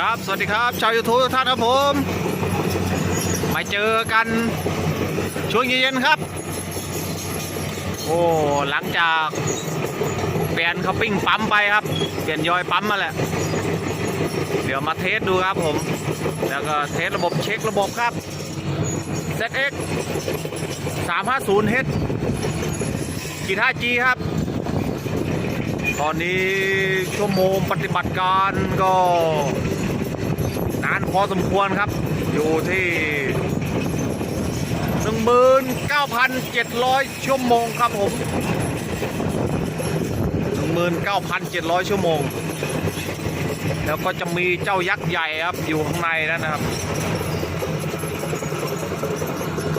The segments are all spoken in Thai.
ครับ สวัสดีครับ ชาวยูทูบทุกท่านครับผม มาเจอกันช่วงเย็นๆครับ โอ้ หลังจากเปลี่ยนเขาปิ้งปั๊มไปครับ เปลี่ยนยอยปั๊มมาแหละ เดี๋ยวมาเทสดูครับผม แล้วก็เทสระบบเช็คระบบครับ ZX 350H กีท่า G ครับตอนนี้ชั่วโมงปฏิบัติการก็านพอสมควรครับ อยู่ที่ 19,700 ชั่วโมงครับผม 19,700 ชั่วโมง แล้วก็จะมีเจ้ายักษ์ใหญ่ครับ อยู่ข้างในนั่นนะครับ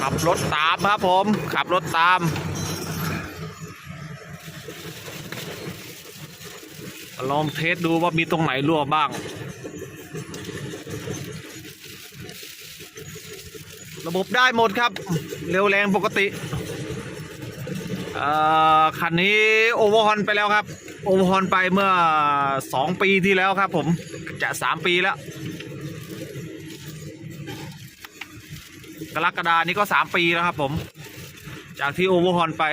ขับรถตามครับผม ขับรถตามลองเทสดูว่ามีตรงไหนรั่วบ้าง ระบบได้หมดครับ เร็วแรงปกติคันนี้โอเวอร์ฮอนไปแล้วครับ โอเวอร์ฮอนไปเมื่อ 2 ปีที่แล้วครับผมจะ 3 ปีแล้ว กรกฎานี้ก็ 3 ปีแล้วครับผม จากที่โอเวอร์ฮอนไป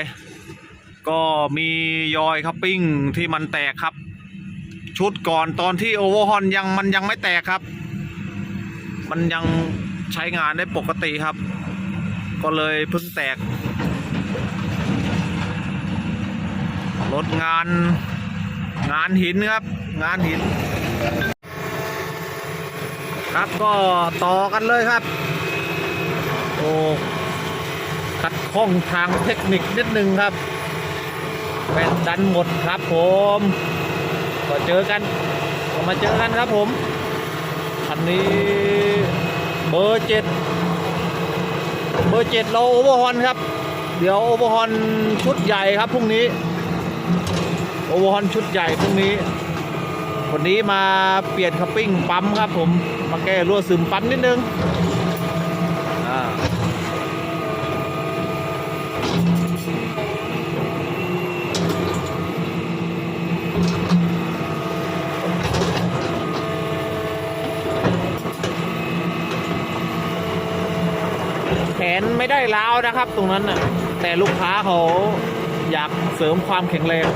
ก็มียอยคัพปิ้งที่มันแตกครับ ชุดก่อนตอนที่โอเวอร์ฮอนยังมันยังไม่แตกครับ มันยัง ใช้งานได้ปกติครับ ก็เลยเพิ่งแตก รถงานงานหินครับ งานหิน ครับก็ต่อกันเลยครับ โอ้ขัดข้องทางเทคนิคนิดนึงครับแว่นดันหมดครับผมก็เจอกัน มาเจอกันครับผมคันนี้ เบอร์เจ็ดเบอร์เจ็ดเราโอเวอร์ฮอนครับ เดี๋ยวโอเวอร์ฮอนชุดใหญ่ครับพรุ่งนี้ โอเวอร์ฮอนชุดใหญ่พรุ่งนี้ วันนี้มาเปลี่ยนคัพปิ้งปั๊มครับผม มาแก้รั่วซึมปั๊มนิดนึง ขนไม่ได้ล้าวนะครับ ตรงนั้นน่ะแต่ลูกค้าเขาอยากเสริมความแข็งแรง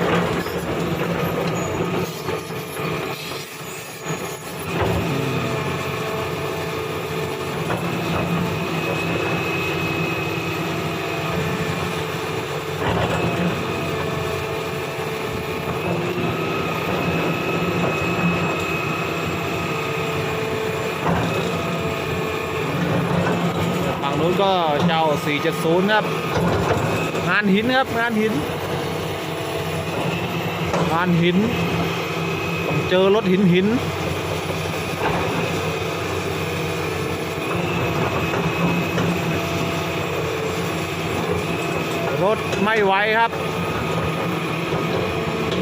งนู้นก็เจ้า 470 ครับ งานหินครับ งานหิน งานหิน ต้องเจอรถหินหิน รถไม่ไหวครับ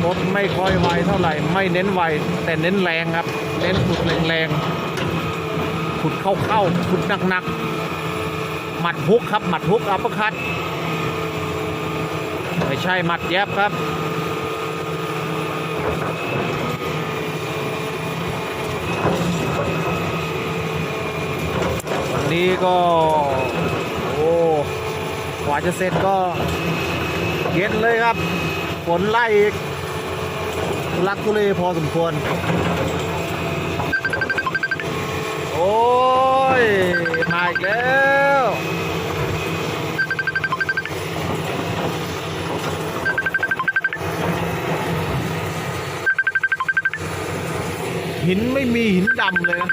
รถไม่ค่อยไวเท่าไหร่ ไม่เน้นไว แต่เน้นแรงครับ เน้นขุดแรงๆขุดเข้าๆขุดหนักๆ หมัดฮุกครับหมัดฮุกอัปเปอร์คัตไม่ใช่หมัดแยบครับวันนี้ก็โอ้กว่าจะเสร็จก็เย็นเลยครับฝนไล่อีกลักทุเลพอสมควร โอ้ย มาอีกแล้วหินไม่มีหินดำเลยนะ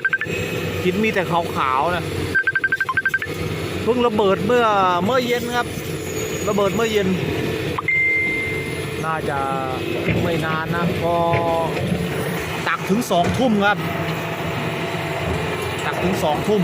หินมีแต่ขาวๆนะเพิ่งระเบิดเมื่อเมื่อเย็นครับ ระเบิดเมื่อเย็น น่าจะไม่นานนะก็ตักถึงสองทุ่มครับ ถึงสองทุ่ม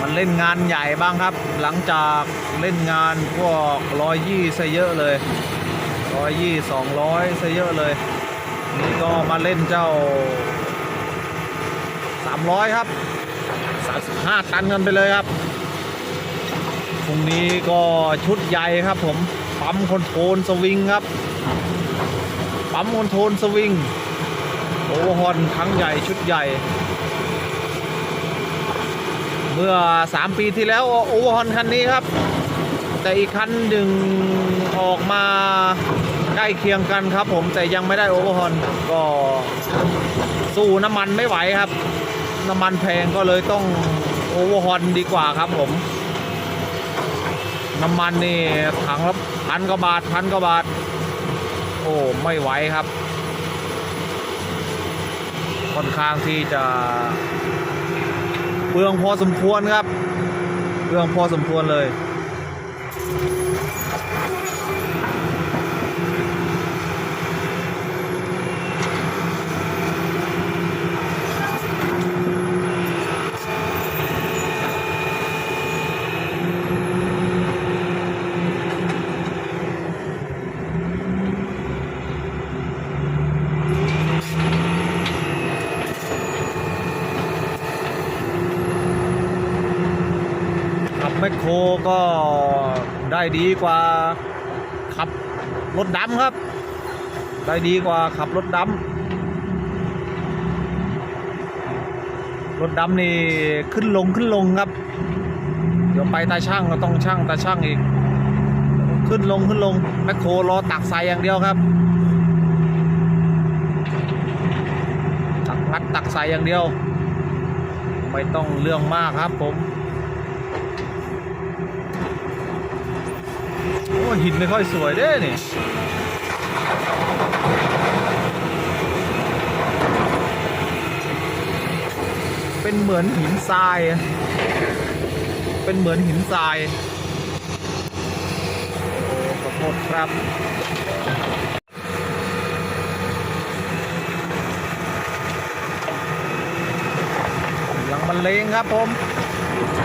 มันเล่นงานใหญ่บ้างครับ หลังจากเล่นงานพวกร้อยยี่ซะเยอะเลย ร้อยยี่สองร้อยซะเยอะเลย นี่ก็มาเล่นเจ้าสามร้อยครับสามสิบห้าตันกันไปเลยครับพรุ่งนี้ก็ชุดใหญ่ครับผมปั๊มคอนโทรลสวิงครับปั๊มคอนโทรลสวิงโอเวอร์ฮอนครั้งใหญ่ชุดใหญ่ เมื่อ 3 ปีที่แล้วโอเวอร์ฮอนคันนี้ครับ แต่อีกคันหนึ่งออกมาใกล้เคียงกันครับผมแต่ยังไม่ได้โอเวอร์ฮอนก็สู้น้ำมันไม่ไหวครับ น้ำมันแพงก็เลยต้องโอเวอร์ฮอนดีกว่าครับผม น้ำมันนี่ถังละพันกว่าบาทพันกว่าบาท โอ้ไม่ไหวครับ ค่อนข้างที่จะเปลืองพอสมควรครับเปลืองพอสมควรเลย แมคโครก็ ได้ดีกว่าขับรถดำครับ ได้ดีกว่าขับรถดำรถดำนี่ขึ้นลงขึ้นลงครับ เดี๋ยวไปตาช่างก็ต้องช่างตาช่างอีก ขึ้นลงขึ้นลงแมคโครรอตักใส่อย่างเดียวครับตักงัดตักใส่อย่างเดียว ไม่ต้องเรื่องมากครับผม โอ้ หินไม่ค่อยสวยเด้นี่เป็นเหมือนหินทราย เป็นเหมือนหินทรายขอโทษครับหลังบรรเลงครับผม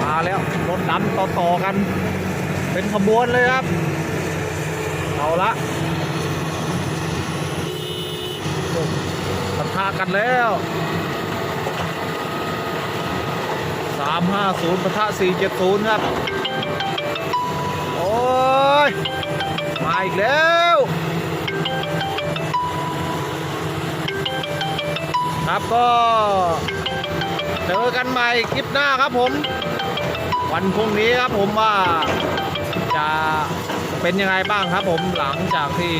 มาแล้ว รถดำต่อ ๆ กัน เป็นขบวนเลยครับ เอาละปะทะกันแล้ว 350ปะทะ470 ครับ โอ้ย มาอีกแล้วครับก็เจอกันใหม่คลิปหน้าครับผม วันพรุ่งนี้ครับผมว่าจะ เป็นยังไงบ้างครับผมหลังจากที่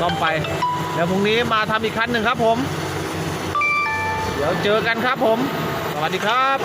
ซ่อมไป เดี๋ยวพรุ่งนี้มาทำอีกคันหนึ่งครับผม เดี๋ยวเจอกันครับผม สวัสดีครับ